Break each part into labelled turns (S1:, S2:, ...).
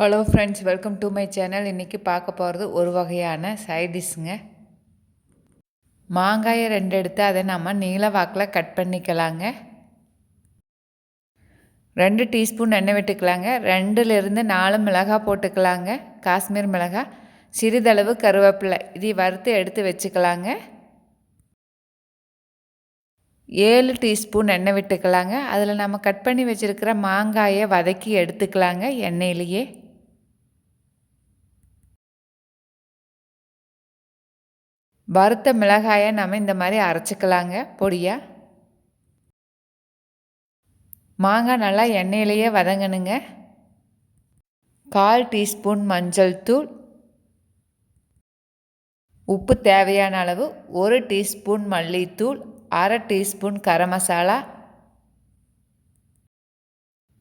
S1: Hello friends welcome to my channel இன்றைக்கி பார்க்க போகிறது ஒரு வகையான சைடிஷ்ங்க மாங்காயை ரெண்டு எடுத்து அதை நம்ம நீல வாக்கில் கட் பண்ணிக்கலாங்க. ரெண்டு டீஸ்பூன் எண்ணெய் விட்டுக்கலாங்க. ரெண்டுலேருந்து நாலு மிளகாய் போட்டுக்கலாங்க. காஷ்மீர் மிளகாய் சிறிதளவு கருவேப்பிலை. இதை வறுத்து எடுத்து வச்சுக்கலாங்க. ஏழு டீஸ்பூன் எண்ணெய் விட்டுக்கலாங்க. அதில் நம்ம கட் பண்ணி வச்சுருக்கிற மாங்காயை வதக்கி எடுத்துக்கலாங்க எண்ணெயிலேயே. வறுத்த மிளகாயை நம்ம இந்த மாதிரி அரைச்சிக்கலாங்க. பொடியாக மாங்காய் நல்லா எண்ணெயிலேயே வதங்கணுங்க. கால் டீஸ்பூன் மஞ்சள் தூள். உப்பு தேவையான அளவு ஒரு டீஸ்பூன் மல்லித்தூள் அரை டீஸ்பூன் கரம் மசாலா.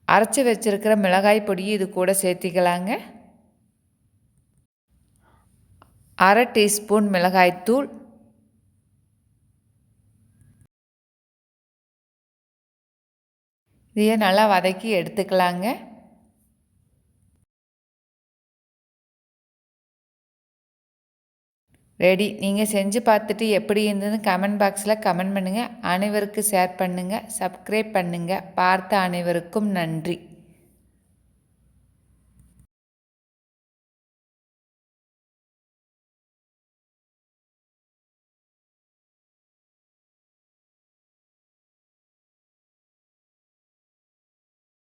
S1: அரைச்சி வச்சுருக்கிற மிளகாய் பொடி இது கூட சேர்த்திக்கலாங்க. அரை டீஸ்பூன் மிளகாய்த்தூள் இதையே நல்லா வதக்கி எடுத்துக்கலாங்க. ரெடி. நீங்கள் செஞ்சு பார்த்துட்டு எப்படி இருந்ததுன்னு கமெண்ட் பாக்ஸில் கமெண்ட் பண்ணுங்கள் அனைவருக்கு ஷேர் பண்ணுங்கள் சப்ஸ்கிரைப் பண்ணுங்கள் பார்த்த அனைவருக்கும் நன்றி.